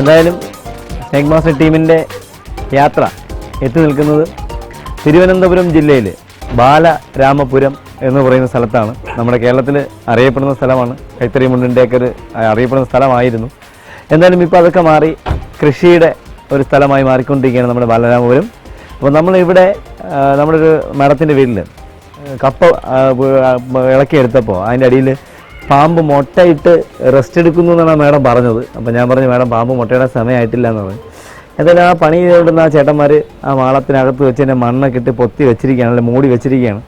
എന്തായാലും snake master ടീമിന്റെ യാത്ര എത്തി നിൽക്കുന്നത് തിരുവനന്തപുരം ജില്ലയിൽ ബാലരാമപുരം എന്ന് പറയുന്ന സ്ഥലത്താണ്. നമ്മുടെ കേരളത്തിൽ അറിയപ്പെടുന്ന സ്ഥലമാണ്. കൈത്തറി മുണ്ടിന്റെയൊക്കെ ഒരു അറിയപ്പെടുന്ന സ്ഥലമായിരുന്നു. എന്തായാലും ഇപ്പോൾ അതൊക്കെ മാറി കൃഷിയുടെ ഒരു സ്ഥലമായി മാറിക്കൊണ്ടിരിക്കുകയാണ് നമ്മുടെ ബാലരാമപുരം. അപ്പോൾ നമ്മളിവിടെ നമ്മുടെ ഒരു മരത്തിന്റെ വീട്ടിൽ കപ്പ ഇളക്കിയെടുത്തപ്പോൾ അതിന്റെ അടിയിൽ പാമ്പ് മുട്ടയിട്ട് റെസ്റ്റ് എടുക്കുന്നു എന്നാണ് മാഡം പറഞ്ഞത്. അപ്പോൾ ഞാൻ പറഞ്ഞു മാഡം പാമ്പ് മുട്ടയുടെ സമയമായിട്ടില്ല എന്നാണ് എന്തായാലും ആ പണി ചെയ്തുകൊണ്ടിരുന്ന ആ ചേട്ടന്മാർ ആ മാളത്തിനകത്ത് വെച്ച് തന്നെ മണ്ണൊക്കെ ഇട്ട് പൊത്തി വെച്ചിരിക്കുകയാണ് അല്ലെങ്കിൽ മൂടി വെച്ചിരിക്കുകയാണ്.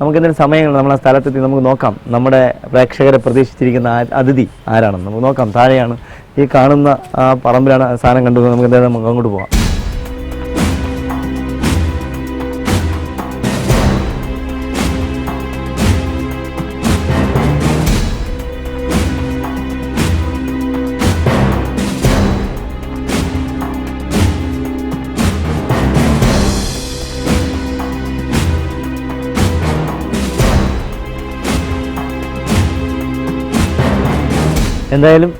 നമുക്ക് എന്തെങ്കിലും സമയങ്ങൾ നമ്മൾ ആ സ്ഥലത്തെത്തി നമുക്ക് നോക്കാം. നമ്മുടെ പ്രേക്ഷകരെ പ്രതീക്ഷിച്ചിരിക്കുന്ന അതിഥി ആരാണെന്ന് നമുക്ക് നോക്കാം. താഴെയാണ് ഈ കാണുന്ന ആ പറമ്പിലാണ് സാധനം കണ്ടു നമുക്ക് എന്തായാലും നമുക്ക് അങ്ങോട്ട് പോകാം എന്തായാലും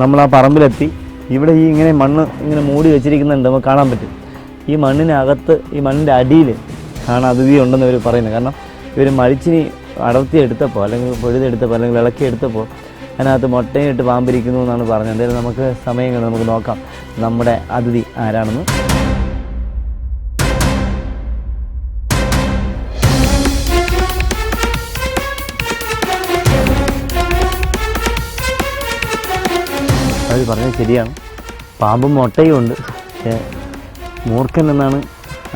നമ്മൾ ആ പറമ്പിലെത്തി. ഇവിടെ ഈ ഇങ്ങനെ മണ്ണ് ഇങ്ങനെ മൂടി വെച്ചിരിക്കുന്നുണ്ട്. നമുക്ക് കാണാൻ പറ്റും. ഈ മണ്ണിനകത്ത് ഈ മണ്ണിന്റെ അടിയിൽ ആണ് അതിഥി ഉണ്ടെന്ന് ഇവർ പറയുന്നത് കാരണം ഇവർ മരിച്ചിനി അടർത്തി എടുത്തപ്പോൾ അല്ലെങ്കിൽ പൊഴുതെടുത്തപ്പോൾ അല്ലെങ്കിൽ ഇളക്കി എടുത്തപ്പോൾ അതിനകത്ത് മുട്ടയിട്ട് പാമ്പിരിക്കുന്നു എന്നാണ് പറഞ്ഞത്. എന്തായാലും നമുക്ക് സമയങ്ങൾ നമുക്ക് നോക്കാം. നമ്മുടെ അതിഥി ആരാണെന്ന്. അവർ പറഞ്ഞത് ശരിയാണ്. പാമ്പും മുട്ടയും ഉണ്ട്. പക്ഷേ മൂർഖൻ എന്നാണ്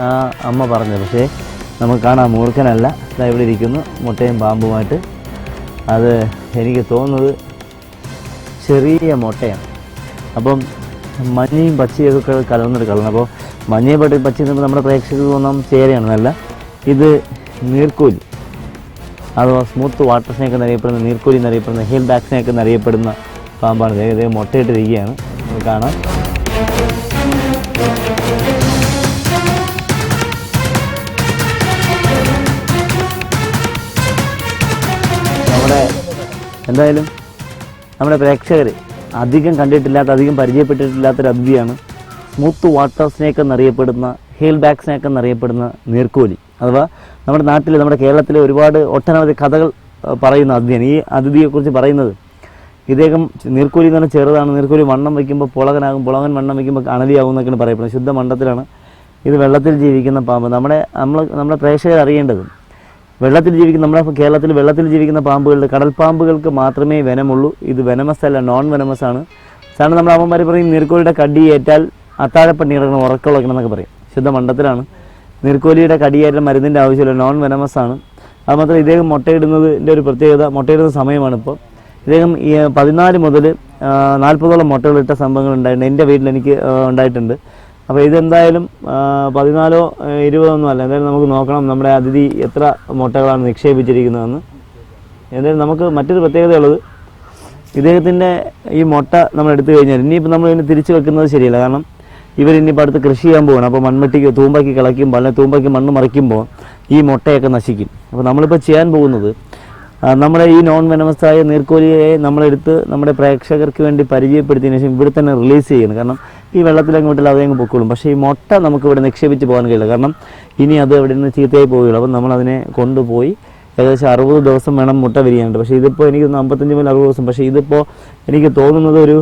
ആ അമ്മ പറഞ്ഞത്. പക്ഷേ നമുക്ക് കാണാം മൂർഖനല്ല. ഇതാ ഇവിടെ ഇരിക്കുന്നു മുട്ടയും പാമ്പുമായിട്ട്. അത് എനിക്ക് തോന്നുന്നത് ചെറിയ മുട്ടയാണ്. അപ്പം മഞ്ഞയും പച്ചയൊക്കെ കലർന്നൊരു കളറാണ്. അപ്പോൾ മഞ്ഞയും പട്ടി പച്ച നമ്മുടെ പ്രേക്ഷകർക്ക് തോന്നാം ചേരയാണ് നല്ല ഇത് നീർക്കോലി. അഥവാ സ്മൂത്ത് വാട്ടർ സ്നേക്ക് എന്നറിയപ്പെടുന്ന നീർക്കോലി എന്നറിയപ്പെടുന്ന ഹീൽ ബാക്ക് സ്നേക്ക് എന്നറിയപ്പെടുന്ന പാമ്പാണ്. ഇതേ മുട്ടയിട്ടിരിക്കുകയാണ്. കാണാം. നമ്മുടെ എന്തായാലും നമ്മുടെ പ്രേക്ഷകർ അധികം കണ്ടിട്ടില്ലാത്ത അധികം പരിചയപ്പെട്ടിട്ടില്ലാത്തൊരു അതിഥിയാണ് സ്മൂത്ത് വാട്ടർ സ്നേക്ക് എന്നറിയപ്പെടുന്ന ഹീൽ ബാക്ക് സ്നേക്ക് എന്നറിയപ്പെടുന്ന നീർക്കോലി. അഥവാ നമ്മുടെ നാട്ടിൽ നമ്മുടെ കേരളത്തിലെ ഒരുപാട് ഒട്ടനവധി കഥകൾ പറയുന്ന അതിഥിയാണ് ഈ അതിഥിയെക്കുറിച്ച് പറയുന്നത് ഇദ്ദേഹം നീർക്കൂലി എന്ന് പറഞ്ഞാൽ ചെറുതാണ്. നീർക്കൂലി വണ്ണം വയ്ക്കുമ്പോൾ പുളകനാകും. പുളകൻ വണ്ണം വയ്ക്കുമ്പോൾ അണലിയാകും എന്നൊക്കെയാണ് പറയപ്പെടുന്നത്. ശുദ്ധ മണ്ഡത്തിലാണ് ഇത് വെള്ളത്തിൽ ജീവിക്കുന്ന പാമ്പ്. നമ്മുടെ നമ്മൾ നമ്മുടെ പ്രേക്ഷകർ അറിയേണ്ടത് വെള്ളത്തിൽ ജീവിക്കുന്ന നമ്മുടെ കേരളത്തിൽ വെള്ളത്തിൽ ജീവിക്കുന്ന പാമ്പുകളുടെ കടൽ പാമ്പുകൾക്ക് മാത്രമേ വനമുള്ളൂ. ഇത് വെനമസ് അല്ല നോൺ വെനമസ് ആണ്. സാറിന് നമ്മുടെ അമ്മമാർ പറയും നീർക്കോലിയുടെ കടി ഏറ്റാൽ അത്താഴപ്പണി കിടക്കണം ഉറക്കളക്കണം എന്നൊക്കെ പറയും. ശുദ്ധ മണ്ഡത്തിലാണ് നീർക്കോലിയുടെ കടിയേറ്റ മരുന്നിന്റെ ആവശ്യമില്ല നോൺ വെനമസ് ആണ് അതുമാത്രം ഇദ്ദേഹം മുട്ടയിടുന്നതിന്റെ ഒരു പ്രത്യേകത മുട്ടയിടുന്ന സമയമാണ് ഇപ്പോൾ. ഇദ്ദേഹം ഈ പതിനാല് മുതൽ നാൽപ്പതോളം മുട്ടകളിട്ട സംഭവങ്ങൾ ഉണ്ടായിട്ടുണ്ട്. എന്റെ വീട്ടിൽ എനിക്ക് ഉണ്ടായിട്ടുണ്ട്. അപ്പോൾ ഇതെന്തായാലും പതിനാലോ ഇരുപതോ ഒന്നും അല്ല എന്തായാലും നമുക്ക് നോക്കണം നമ്മുടെ അതിഥി എത്ര മുട്ടകളാണ് നിക്ഷേപിച്ചിരിക്കുന്നതെന്ന്. എന്തായാലും നമുക്ക് മറ്റൊരു പ്രത്യേകതയുള്ളത് ഇദ്ദേഹത്തിന്റെ ഈ മുട്ട നമ്മൾ എടുത്തു കഴിഞ്ഞാൽ ഇനിയിപ്പോൾ നമ്മൾ ഇതിനെ തിരിച്ചു വെക്കുന്നത് ശരിയല്ല. കാരണം ഇവർ ഇനിയിപ്പോൾ അടുത്ത് കൃഷി ചെയ്യാൻ പോകണം അപ്പോൾ മൺമട്ടിക്ക് തൂമ്പാക്കി കിളയ്ക്കുമ്പോൾ അല്ലെങ്കിൽ തൂമ്പാക്കി മണ്ണ് മറിക്കുമ്പോൾ ഈ മുട്ടയൊക്കെ നശിക്കും. അപ്പോൾ നമ്മളിപ്പോൾ ചെയ്യാൻ പോകുന്നത് നമ്മുടെ ഈ നോൺ വെനമസായ നീർക്കോലിയെ നമ്മളെടുത്ത് നമ്മുടെ പ്രേക്ഷകർക്ക് വേണ്ടി പരിചയപ്പെടുത്തിയതിനു ശേഷം ഇവിടെ തന്നെ റിലീസ് ചെയ്യുന്നു. കാരണം ഈ വെള്ളത്തിലങ്ങ് വിട്ടാൽ അതങ്ങ് പൊക്കോളും. പക്ഷേ ഈ മുട്ട നമുക്ക് ഇവിടെ നിക്ഷേപിച്ച് പോകാൻ കഴിയില്ല. കാരണം ഇനി അത് എവിടെ നിന്ന് ചീത്തയായി പോവുകയുള്ളൂ. അപ്പം നമ്മളതിനെ കൊണ്ടുപോയി ഏകദേശം അറുപത് ദിവസം വേണം മുട്ട വിരിയാനുണ്ട് പക്ഷേ ഇതിപ്പോൾ എനിക്ക് അമ്പത്തഞ്ച് മുതൽ അറുപത് ദിവസം. പക്ഷേ ഇതിപ്പോൾ എനിക്ക് തോന്നുന്നത് ഒരു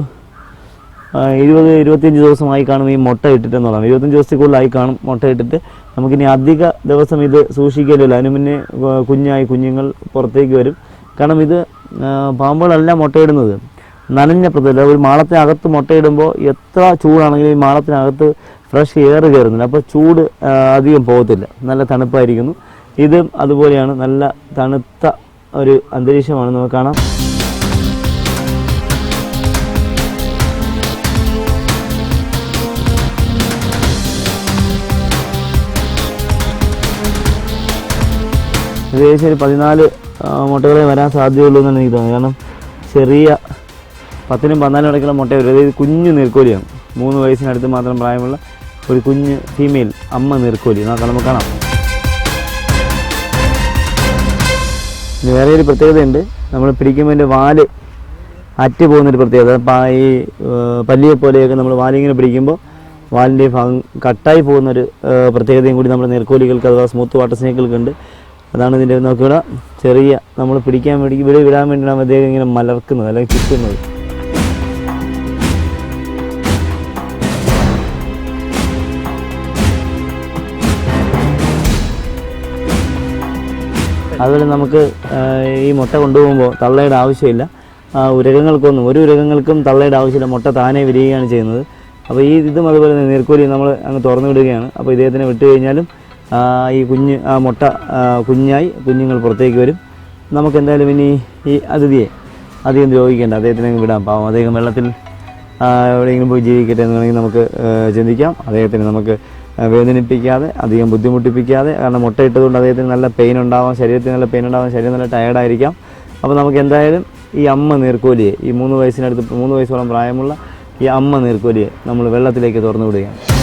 ഇരുപത് ഇരുപത്തിയഞ്ച് ദിവസമായി കാണും ഈ മുട്ട ഇട്ടിട്ടെന്നുള്ളതാണ് ഇരുപത്തഞ്ച് ദിവസത്തിൽ കൂടുതലായി കാണും മുട്ട ഇട്ടിട്ട്. നമുക്കിനി അധിക ദിവസം ഇത് സൂക്ഷിക്കലില്ല അതിന് മുന്നേ കുഞ്ഞായി കുഞ്ഞുങ്ങൾ പുറത്തേക്ക് വരും. കാരണം ഇത് പാമ്പുകളല്ല മുട്ടയിടുന്നത്. നനഞ്ഞ പ്രതലം ഒരു മാളത്തിനകത്ത് മുട്ടയിടുമ്പോൾ എത്ര ചൂടാണെങ്കിലും ഈ മാളത്തിനകത്ത് ഫ്രഷ് എയർ കയറുന്നില്ല. അപ്പോൾ ചൂട് അധികം പോകത്തില്ല. നല്ല തണുപ്പായിരിക്കുന്നു. ഇതും അതുപോലെയാണ്. നല്ല തണുത്ത ഒരു അന്തരീക്ഷമാണ് നമുക്ക് കാണാം. ഏകദേശം ഒരു പതിനാല് മുട്ടകളെ വരാൻ സാധ്യതയുള്ളൂ എന്നാണ് എനിക്ക് തോന്നുന്നത്. കാരണം ചെറിയ പത്തിനും പതിനാലും ഇടയ്ക്കുള്ള മുട്ട വരും അതായത് കുഞ്ഞു നീർക്കോലിയാണ് മൂന്ന് വയസ്സിനടുത്ത് മാത്രം പ്രായമുള്ള ഒരു കുഞ്ഞ് ഫീമെയിൽ അമ്മ നീർക്കോലി നമുക്ക് കാണാം. വേറെ ഒരു പ്രത്യേകതയുണ്ട്. നമ്മൾ പിടിക്കുമ്പോൾ എന്റെ വാൽ അറ്റ് പോകുന്നൊരു പ്രത്യേകത ഈ പല്ലിയെ പോലെയൊക്കെ നമ്മൾ വാലിങ്ങനെ പിടിക്കുമ്പോൾ വാലിന്റെ ഭാഗം കട്ടായി പോകുന്നൊരു പ്രത്യേകതയും കൂടി നമ്മുടെ നീർക്കോലികൾക്ക് അഥവാ സ്മൂത്ത് വാട്ടർ സ്നേക്കുകൾക്കുണ്ട് അതാണ് ഇതിന്റെ നോക്കിവിടെ ചെറിയ നമ്മൾ പിടിക്കാൻ വേണ്ടി ഇവിടെ വിടാൻ വേണ്ടിയാണ് അദ്ദേഹം ഇങ്ങനെ മലർക്കുന്നത് അല്ലെങ്കിൽ ചുറ്റുന്നത്. അതുപോലെ നമുക്ക് ഈ മുട്ട കൊണ്ടുപോകുമ്പോൾ തള്ളയുടെ ആവശ്യമില്ല. ഉരകങ്ങൾക്കൊന്നും ഒരു ഉരകങ്ങൾക്കും തള്ളയുടെ ആവശ്യമില്ല. മുട്ട താനേ വിരിയുകയാണ് ചെയ്യുന്നത്. അപ്പോൾ ഈ ഇതും അതുപോലെ നീർക്കോലി നമ്മൾ അങ്ങ് തുറന്നു വിടുകയാണ്. അപ്പോൾ ഇദ്ദേഹത്തിനെ വിട്ട് കഴിഞ്ഞാലും ഈ കുഞ്ഞ് ആ മുട്ട കുഞ്ഞായി കുഞ്ഞുങ്ങൾ പുറത്തേക്ക് വരും. നമുക്ക് എന്തായാലും ഇനി ഈ അതിഥിയെ അധികം ദ്രോഹിക്കേണ്ട അദ്ദേഹത്തിനെ വിടാം പാവം. അദ്ദേഹം വെള്ളത്തിൽ എവിടെയെങ്കിലും പോയി ജീവിക്കട്ടെ എന്ന് വേണമെങ്കിൽ നമുക്ക് ചിന്തിക്കാം. അദ്ദേഹത്തിന് നമുക്ക് വേദനിപ്പിക്കാതെ അധികം ബുദ്ധിമുട്ടിപ്പിക്കാതെ കാരണം മുട്ടയിട്ടതുകൊണ്ട് അദ്ദേഹത്തിന് നല്ല പെയിൻ ഉണ്ടാവാം ശരീരത്തിന് നല്ല പെയിൻ ഉണ്ടാവാം ശരീരം നല്ല ടയർഡായിരിക്കാം അപ്പോൾ നമുക്ക് എന്തായാലും ഈ അമ്മ നീർക്കോലിയെ ഈ മൂന്ന് വയസ്സിനടുത്ത് മൂന്ന് വയസ്സോളം പ്രായമുള്ള ഈ അമ്മ നീർക്കോലിയെ നമ്മൾ വെള്ളത്തിലേക്ക് തുറന്നു വിടുകയാണ്.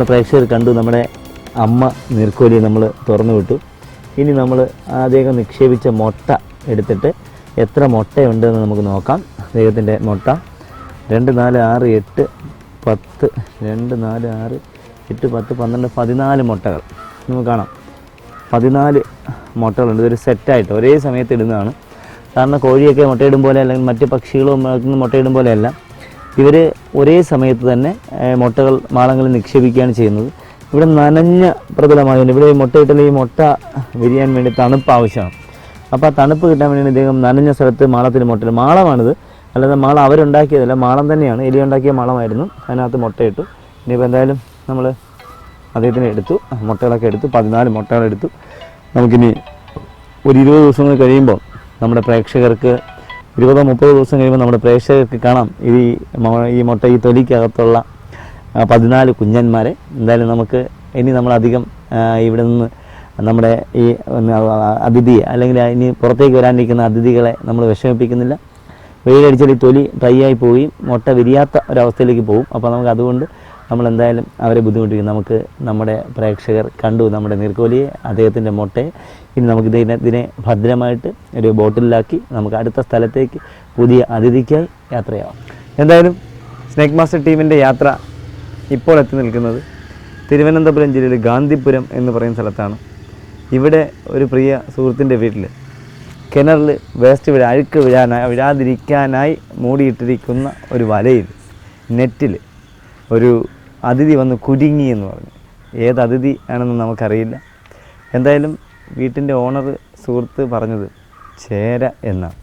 നമ്മുടെ പ്രേക്ഷകർ കണ്ടു നമ്മുടെ അമ്മ നീർക്കോലി നമ്മൾ തുറന്നു വിട്ടു. ഇനി നമ്മൾ അദ്ദേഹം നിക്ഷേപിച്ച മുട്ട എടുത്തിട്ട് എത്ര മുട്ടയുണ്ടെന്ന് നമുക്ക് നോക്കാം. അദ്ദേഹത്തിന്റെ മുട്ട. രണ്ട് നാല് ആറ് എട്ട് പത്ത് രണ്ട് നാല് ആറ് എട്ട് പത്ത് പന്ത്രണ്ട് പതിനാല് മുട്ടകൾ. നമുക്ക് കാണാം. പതിനാല് മുട്ടകളുണ്ട്. ഇതൊരു സെറ്റായിട്ട് ഒരേ സമയത്ത് ഇടുന്നതാണ്. കാരണം കോഴിയൊക്കെ മുട്ടയിടും പോലെ അല്ലെങ്കിൽ മറ്റ് പക്ഷികളും മുട്ടയിടും പോലെയല്ല ഇവർ ഒരേ സമയത്ത് തന്നെ മുട്ടകൾ മാളങ്ങളിൽ നിക്ഷേപിക്കുകയാണ് ചെയ്യുന്നത്. ഇവിടെ നനഞ്ഞ പ്രതലമായതുകൊണ്ട് ഇവിടെ മുട്ടയിട്ടാൽ ഈ മുട്ട വിരിയാൻ വേണ്ടി തണുപ്പ് ആവശ്യമാണ്. അപ്പോൾ ആ തണുപ്പ് കിട്ടാൻ വേണ്ടി ഇദ്ദേഹം നനഞ്ഞ സ്ഥലത്ത് മാളത്തിൽ മുട്ട മാളമാണിത്. അല്ലാതെ മാള അവരുണ്ടാക്കിയതല്ല മാളം തന്നെയാണ്. എലി ഉണ്ടാക്കിയ മാളമായിരുന്നു. അതിനകത്ത് മുട്ടയിട്ടു. ഇനിയിപ്പോൾ എന്തായാലും നമ്മൾ അദ്ദേഹത്തിന് എടുത്തു. മുട്ടകളൊക്കെ എടുത്തു. പതിനാല് മുട്ടകളെടുത്തു. നമുക്കിനി ഒരു ഇരുപത് ദിവസങ്ങൾ കഴിയുമ്പോൾ നമ്മുടെ പ്രേക്ഷകർക്ക് ഇരുപതോ മുപ്പതോ ദിവസം കഴിയുമ്പോൾ നമ്മുടെ പ്രേക്ഷകർക്ക് കാണാം. ഈ ഈ മുട്ട ഈ തൊലിക്കകത്തുള്ള പതിനാല് കുഞ്ഞന്മാരെ. എന്തായാലും നമുക്ക് ഇനി നമ്മളധികം ഇവിടെ നിന്ന് നമ്മുടെ ഈ അതിഥിയെ അല്ലെങ്കിൽ ഇനി പുറത്തേക്ക് വരാനിരിക്കുന്ന അതിഥികളെ നമ്മൾ വിഷമിപ്പിക്കുന്നില്ല. വെയിലടിച്ചാൽ ഈ തൊലി ഡ്രൈ ആയി പോവുകയും മുട്ട വിരിയാത്ത ഒരവസ്ഥയിലേക്ക് പോകും അപ്പോൾ നമുക്ക് അതുകൊണ്ട് നമ്മൾ എന്തായാലും അവരെ ബുദ്ധിമുട്ടിക്കും നമുക്ക് നമ്മുടെ പ്രേക്ഷകർ കണ്ടു നമ്മുടെ നീർക്കോലിയെ അദ്ദേഹത്തിന്റെ മുട്ടയെ. ഇനി നമുക്ക് ഇതിനെ ഇതിനെ ഭദ്രമായിട്ട് ഒരു ബോട്ടിലാക്കി നമുക്ക് അടുത്ത സ്ഥലത്തേക്ക് പുതിയ അതിഥിക്കായി യാത്രയാവാം. എന്തായാലും സ്നേക് മാസ്റ്റർ ടീമിന്റെ യാത്ര ഇപ്പോൾ എത്തി നിൽക്കുന്നത് തിരുവനന്തപുരം ജില്ലയിൽ ഗാന്ധിപുരം എന്ന് പറയുന്ന സ്ഥലത്താണ്. ഇവിടെ ഒരു പ്രിയ സുഹൃത്തിന്റെ വീട്ടിൽ കിണറിൽ വേസ്റ്റ് വിഴ അഴുക്ക് വിഴാനായി വിഴാതിരിക്കാനായി മൂടിയിട്ടിരിക്കുന്ന ഒരു വലയിൽ നെറ്റിൽ ഒരു അതിഥി വന്ന് കുരുങ്ങി എന്ന് പറഞ്ഞു. ഏത് അതിഥി ആണെന്ന് നമുക്കറിയില്ല. എന്തായാലും വീട്ടിന്റെ ഓണർ സുഹൃത്ത് പറഞ്ഞത് ചേര എന്നാണ്.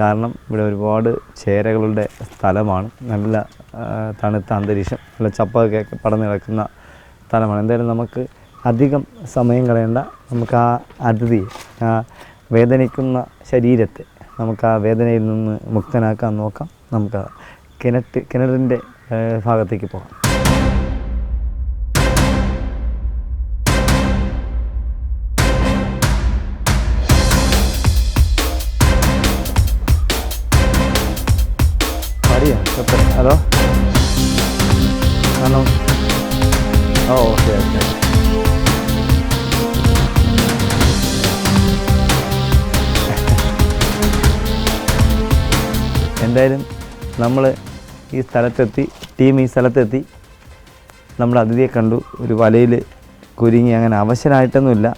കാരണം ഇവിടെ ഒരുപാട് ചേരകളുടെ സ്ഥലമാണ്. നല്ല തണുത്ത അന്തരീക്ഷം നല്ല ചപ്പൊക്കെ പടന്ന് കിടക്കുന്ന സ്ഥലമാണ്. എന്തായാലും നമുക്ക് അധികം സമയം കളയേണ്ട നമുക്ക് ആ അതിഥി ആ വേദനിക്കുന്ന ശരീരത്തെ നമുക്ക് ആ വേദനയിൽ നിന്ന് മുക്തനാക്കാൻ നോക്കാം. നമുക്ക് കിണറ്റ് കിണറിന്റെ ഭാഗത്തേക്ക് പോകാം. ഹലോ ആണോ ഓ ഓക്കെ ഓക്കെ എന്തായാലും നമ്മൾ ഈ സ്ഥലത്തെത്തി ടീം ഈ സ്ഥലത്തെത്തി. നമ്മൾ അതിഥിയെ കണ്ടു. ഒരു വലയിൽ കുരുങ്ങി അങ്ങനെ അവശനായിട്ടൊന്നുമില്ല.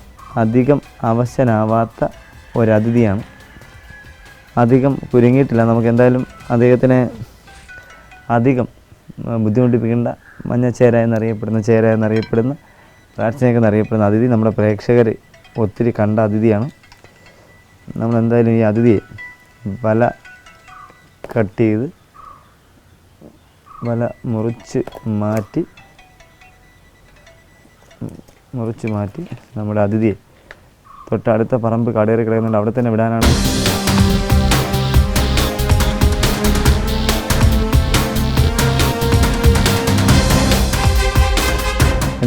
അധികം അവശനാവാത്ത ഒരതിഥിയാണ്. അധികം കുരുങ്ങിയിട്ടില്ല. നമുക്ക് എന്തായാലും അദ്ദേഹത്തിനെ അധികം ബുദ്ധിമുട്ടിപ്പിക്കേണ്ട മഞ്ഞച്ചേര എന്നറിയപ്പെടുന്ന ചേര എന്നറിയപ്പെടുന്ന റാറ്റ്സ്നേക്ക് എന്നറിയപ്പെടുന്ന അതിഥി നമ്മുടെ പ്രേക്ഷകർ ഒത്തിരി കണ്ട അതിഥിയാണ്. നമ്മളെന്തായാലും ഈ അതിഥിയെ വല കട്ട് ചെയ്ത് വല മുറിച്ച് മാറ്റി മുറിച്ച് മാറ്റി നമ്മുടെ അതിഥിയെ തൊട്ടടുത്ത പറമ്പ് കടയേറി കിടക്കുന്നുണ്ട് അവിടെ തന്നെ വിടാനാണ്.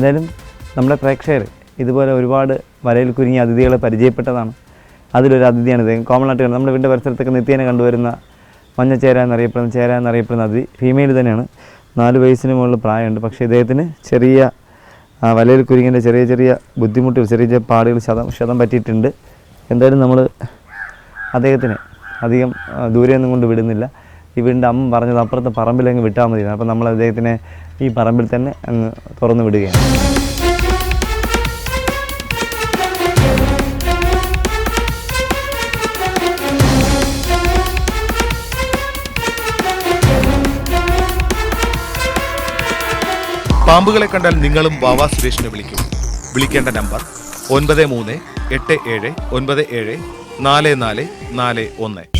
എന്തായാലും നമ്മുടെ പ്രേക്ഷകർ ഇതുപോലെ ഒരുപാട് വരയിൽ കുരുങ്ങിയ അതിഥികളെ പരിചയപ്പെട്ടതാണ്. അതിലൊരു അതിഥിയാണ് ഇദ്ദേഹം. കോമൺ ആയിട്ട്. നമ്മുടെ വീടിന്റെ പരിസരത്തൊക്കെ നിത്യേന കണ്ടുവരുന്ന മഞ്ഞ ചേര എന്നറിയപ്പെടുന്ന ചേര എന്നറിയപ്പെടുന്ന അതിഥി. ഫീമെയിൽ തന്നെയാണ്. നാല് വയസ്സിന് മുകളിൽ പ്രായമുണ്ട്. പക്ഷേ ഇദ്ദേഹത്തിന് ചെറിയ വലയിൽ കുരുങ്ങിന്റെ ചെറിയ ചെറിയ ബുദ്ധിമുട്ടുകൾ ചെറിയ ചെറിയ പാടുകൾ ശതം ക്ഷതം പറ്റിയിട്ടുണ്ട്. എന്തായാലും നമ്മൾ അദ്ദേഹത്തിന് അധികം ദൂരെയൊന്നും കൊണ്ട് വിടുന്നില്ല. വീടിന്റെ അമ്മ പറഞ്ഞത് അപ്പുറത്തെ പറമ്പിലങ്ങ് വിട്ടാൽ മതി അപ്പോൾ നമ്മൾ അദ്ദേഹത്തിനെ ഈ പറമ്പിൽ തന്നെ അങ്ങ് തുറന്നു വിടുകയാണ്. പാമ്പുകളെ കണ്ടാൽ നിങ്ങളും വാവാ സുരേഷിനെ വിളിക്കും. വിളിക്കേണ്ട നമ്പർ ഒൻപത് മൂന്ന് എട്ട് ഏഴ് ഒൻപത് ഏഴ് നാല് നാല് നാല് ഒന്ന്.